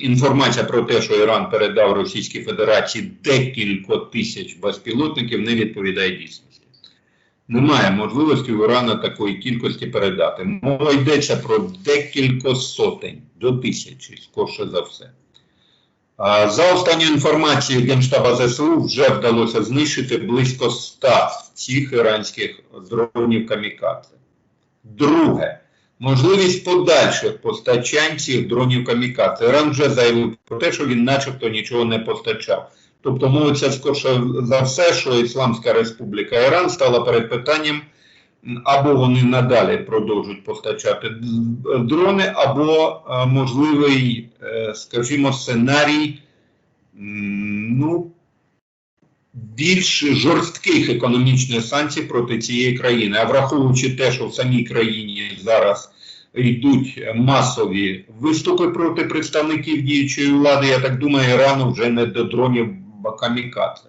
інформація про те, що Іран передав Російській Федерації декілька тисяч безпілотників, не відповідає дійсності. Немає можливості у Ірана такої кількості передати. Мова йдеться про декілька сотень до тисячі, скорше за все. За останньою інформацією Генштаба ЗСУ вже вдалося знищити близько 100 цих іранських дронів камікадзе. Друге, можливість подальших постачань цих дронів камікадзе. Іран вже заявив про те, що він начебто нічого не постачав. Тобто мовиться скорше за все, що Ісламська Республіка Іран стала перед питанням, або вони надалі продовжують постачати дрони, або е, можливий, е, скажімо, сценарій ну, більш жорстких економічних санкцій проти цієї країни. А враховуючи те, що в самій країні зараз йдуть масові виступи проти представників діючої влади, я так думаю, Ірану вже не до дронів камікадзе.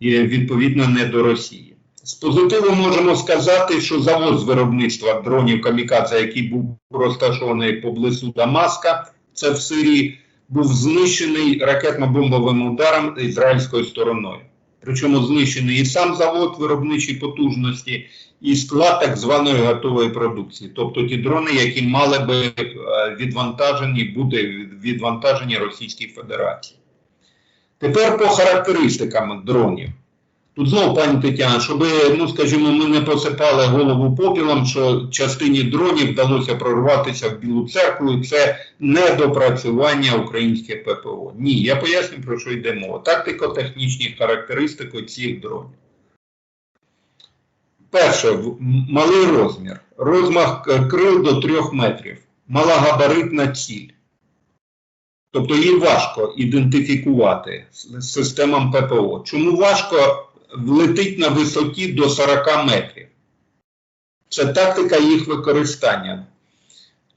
І відповідно не до Росії. З позитиву можемо сказати, що завод з виробництва дронів камікадзе, який був розташований поблизу Дамаска, це в Сирії, був знищений ракетно-бомбовим ударом ізраїльською стороною. Причому знищений і сам завод виробничої потужності, і склад так званої готової продукції. Тобто ті дрони, які мали би е, відвантажені, бути відвантажені Російській Федерації. Тепер по характеристикам дронів. Тут знову, пані Тетяна, щоб, ну скажімо, ми не посипали голову попілом, що частині дронів вдалося прорватися в Білу церкву, і це недопрацювання українських ППО. Ні, я поясню, про що йде мова. Тактико-технічні характеристики цих дронів. Перше, малий розмір. Розмах крил до 3 метрів. Малогабаритна ціль. Тобто її важко ідентифікувати з системам ППО. Чому важко влетить на висоті до 40 метрів? Це тактика їх використання.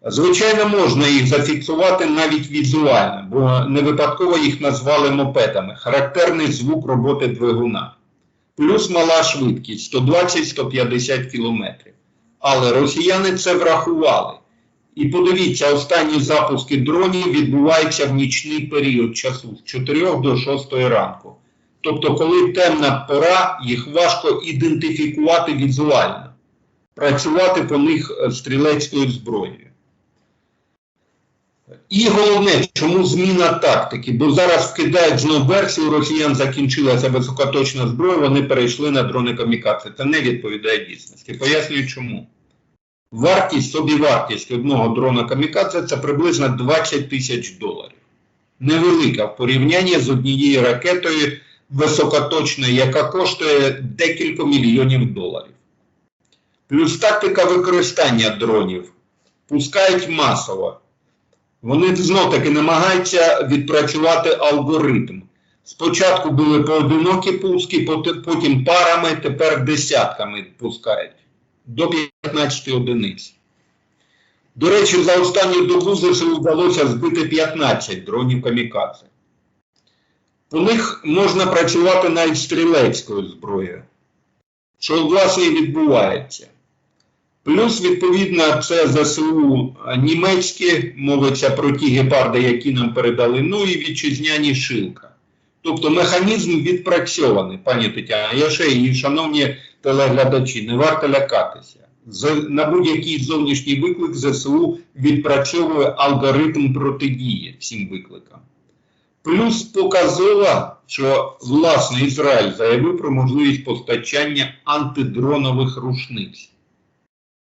Звичайно, можна їх зафіксувати навіть візуально, бо не випадково їх назвали мопедами. Характерний звук роботи двигуна. Плюс мала швидкість 120-150 км. Але росіяни це врахували. І подивіться, останні запуски дронів відбуваються в нічний період часу з 4 до 6 ранку. Тобто, коли темна пора, їх важко ідентифікувати візуально, працювати по них е, стрілецькою зброєю. І головне, чому зміна тактики? Бо зараз вкидають знову версію, росіян закінчилася високоточна зброя, вони перейшли на дрони камікадзе. Це не відповідає дійсності. Пояснюю чому. Вартість, собівартість одного дрона камікадзе це приблизно 20 тисяч доларів. Невелика в порівнянні з однією ракетою високоточною, яка коштує декілька мільйонів доларів. Плюс тактика використання дронів пускають масово. Вони знов таки намагаються відпрацювати алгоритм. Спочатку були поодинокі пуски, потім парами, тепер десятками пускають до 15 одиниць. До речі, за останню добу ЗСУ вдалося збити 15 дронів камікадзе. По них можна працювати навіть стрілецькою зброєю, що власне і відбувається. Плюс, відповідно, це ЗСУ німецькі, мовиться про ті гепарди, які нам передали, ну і вітчизняні шилка. Тобто механізм відпрацьований, пані Тетяна. Я ще і шановні телеглядачі, не варто лякатися. На будь-який зовнішній виклик ЗСУ відпрацьовує алгоритм протидії цим викликам. Плюс показова, що власне Ізраїль заявив про можливість постачання антидронових рушниць.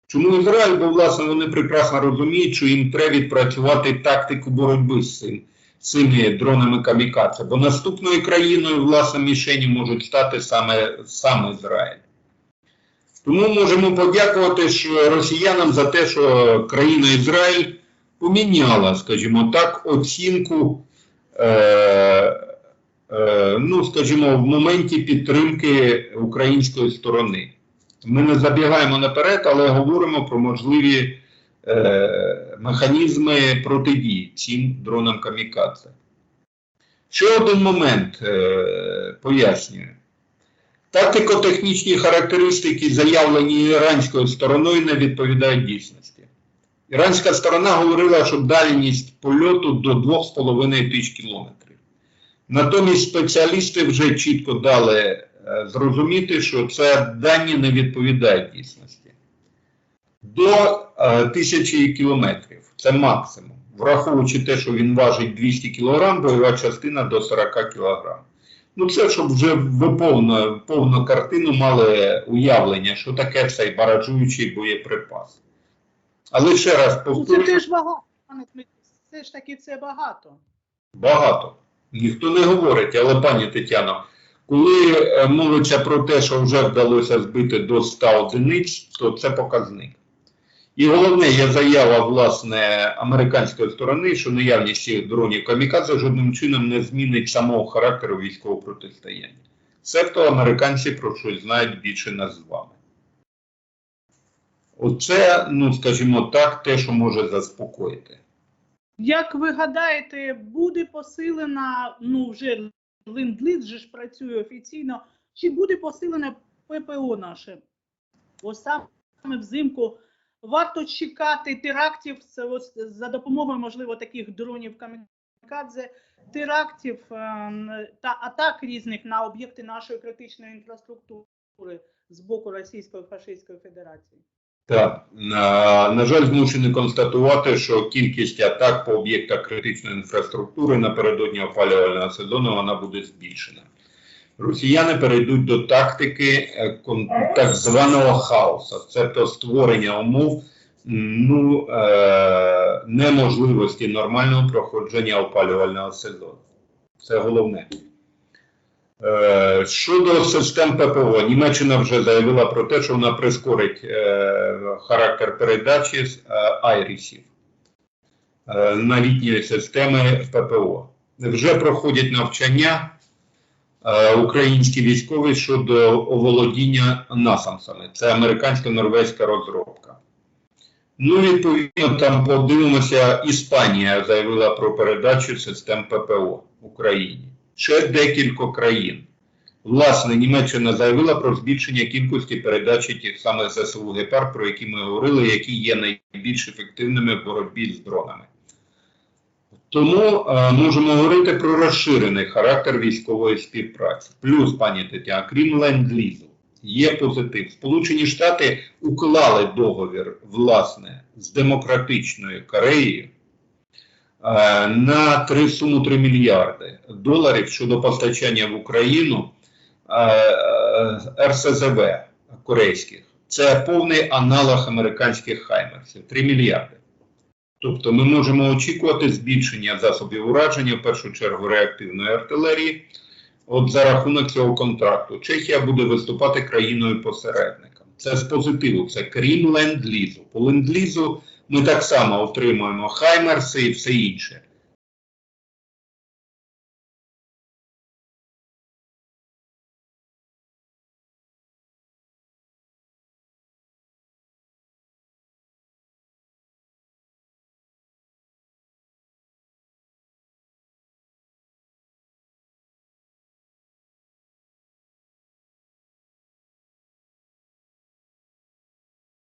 Чому Ізраїль? Бо власне вони прекрасно розуміють, що їм треба відпрацювати тактику боротьби з цим, цими дронами камікадзе. Бо наступною країною, власне, мішені можуть стати саме, саме Ізраїль. Тому можемо подякувати що росіянам за те, що країна Ізраїль поміняла, скажімо так, оцінку, е, е, ну, скажімо, в моменті підтримки української сторони. Ми не забігаємо наперед, але говоримо про можливі е, механізми протидії цим дронам камікадзе. Ще один момент е, пояснюю. Тактико-технічні характеристики, заявлені іранською стороною, не відповідають дійсності. Іранська сторона говорила, що дальність польоту до 2,5 тисяч кілометрів. Натомість спеціалісти вже чітко дали е, зрозуміти, що це дані не відповідають дійсності. До е, тисячі кілометрів це максимум. Враховуючи те, що він важить 200 кг, бойова частина до 40 кг. Ну, це щоб вже ви повну, повну картину мали уявлення, що таке цей баражуючий боєприпас. Але ще раз Ну, це повторюю, теж багато, пане Все ж таки це багато. багато. Ніхто не говорить, але пані Тетяно, коли е, мовиться про те, що вже вдалося збити до 100 одиниць, то це показник. І головне є заява власне американської сторони, що наявність цих дронів камікадзе жодним чином не змінить самого характеру військового протистояння. Себто американці про щось знають більше нас з вами. Оце, ну скажімо так, те, що може заспокоїти. Як ви гадаєте, буде посилена, ну вже ленд-ліз же ж працює офіційно, чи буде посилена ППО наше? Ось саме взимку варто чекати терактів за допомогою, можливо, таких дронів камікадзе, терактів ем, та атак різних на об'єкти нашої критичної інфраструктури з боку Російської фашистської Федерації. Так, на, жаль, змушений констатувати, що кількість атак по об'єктах критичної інфраструктури напередодні опалювального сезону вона буде збільшена. Росіяни перейдуть до тактики е, так званого хаосу, тобто створення умов ну, е, неможливості нормального проходження опалювального сезону. Це головне. Е, Щодо систем ППО, Німеччина вже заявила про те, що вона прискорить е, характер передачі з е, айрісів на літні системи ППО. Вже проходять навчання українські військові щодо оволодіння насамсами. Це американсько-норвезька розробка. Ну, відповідно, там подивимося, Іспанія заявила про передачу систем ППО Україні. Ще декілька країн. Власне, Німеччина заявила про збільшення кількості передачі тих самих ЗСУ Гепард, про які ми говорили, які є найбільш ефективними в боротьбі з дронами. Тому е, можемо говорити про розширений характер військової співпраці. Плюс, пані Тетяна, крім ленд-лізу, є позитив. Сполучені Штати уклали договір власне з демократичною Кореєю на три суму 3 мільярди доларів щодо постачання в Україну е, е, РСЗВ корейських. Це повний аналог американських хаймерсів 3 мільярди. Тобто ми можемо очікувати збільшення засобів ураження, в першу чергу реактивної артилерії. От за рахунок цього контракту Чехія буде виступати країною посередником. Це з позитиву, це крім ленд-лізу. По ленд-лізу ми так само отримуємо хаймерси і все інше.